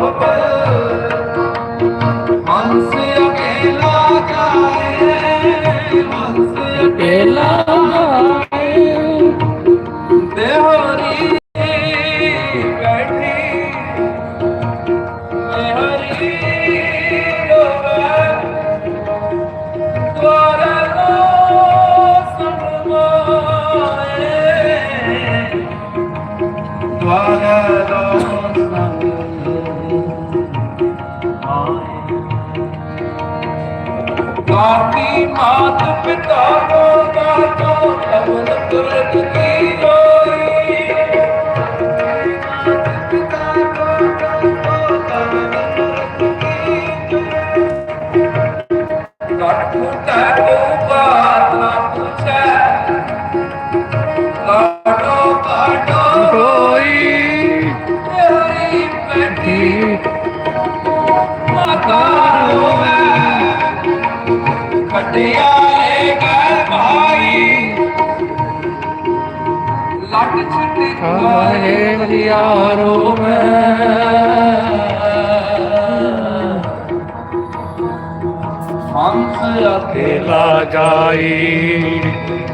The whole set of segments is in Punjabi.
Baba. ਕਾਕੀ ਮਾਤ ਪਿਤਾ ਕੋ ਗਾਤੋ ਤਵਨ ਤੁਰਤ ਕੀ ਹੋਈ? ਮਾਤ ਪਿਤਾ ਕੋ ਗਾਤੋ ਤਵਨ ਤੁਰਤ ਕੀ ਕੱਠ ਟੈਟੂ ਬਾਤ ਨਾ ਪੁੱਛੈ। ਲਾਡੋ ਕਾਟੋ ਕੋਈ ਹਰੀ ਬੈਠੀ ਖਟਿਆ ਏ ਗਰ ਭਾਈ। ਲੱਟ ਛੱਡੀ ਕਾਹੇ ਯਾਰੋ ਹੰਸ ਅਕੇਲਾ ਜਾਈ।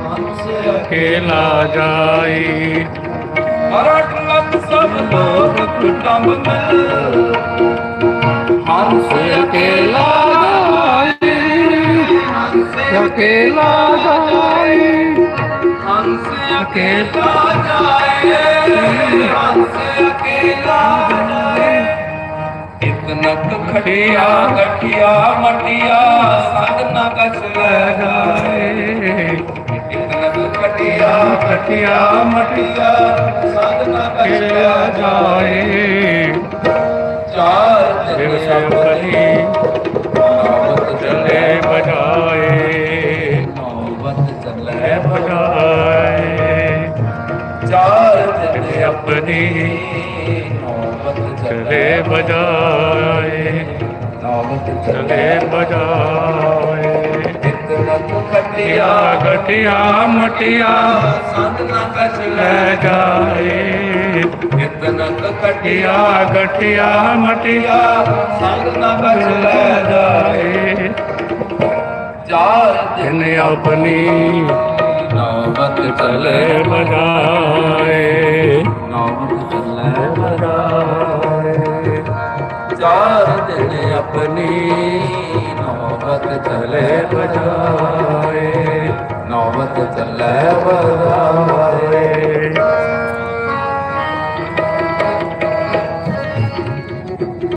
ਹੰਸ ਅਕੇਲਾ ਜਾਈ। ਅਰਟ ਲੱਖ ਸਭ ਲੋਕ ਕੁਟੰਬ ਮਿਲ ਹੰਸ ਅਕੇਲਾ ਜਾਈ ਅਕੇਲਾ ਜਾਈ ਹੰਸ ਅਕੇਲਾ ਜਾਏ ਹੰਸ ਅਕੇਲਾ ਜਾਏ ਇਕ ਨਕ ਖਟਿਆ ਗਠਿਆ ਮਟਿਆ ਸੰਗ ਨਾ ਕਛ ਲੈ ਜਾਏ ਇਕ ਨਕ ਖਟਿਆ ਗਠਿਆ ਮਟਿਆ ਸੰਗ ਨਾ ਕਛ ਲੈ ਜਾਏ ਚਾਰ ਸ਼ਿਵ ਕਹੀ ਨੌਬਤ ਚਲੇ ਬਜਾਏ ਚਲੇ ਬਜਾਏ। ਇਤਨਾ ਖਟਿਆ ਟਿਆ ਗਟਿਆ ਮਟਿਆ ਸੰਗ ਨਾ ਕਛ ਲੈ ਜਾਏ। ਇਤਨਾ ਖਟਿਆ ਟਿਆ ਗਟਿਆ ਮਟਿਆ ਸੰਗ ਨਾ ਕਛ ਲੈ ਜਾਏ। ਚਾਰ ਜਿਨ ਆਪਣੀ ਨੌਬਤ ਚਲੇ ਚਲੇ ਨੌਬਤ ਚਲੇ ਬਜਾਏ ਚਾਰ ਦਿਨ ਆਪਣੀ ਨੌਬਤ ਚਲੇ ਬਜਾਏ ਨੌਬਤ ਚੱਲੇ ਬਜ਼ਾਏ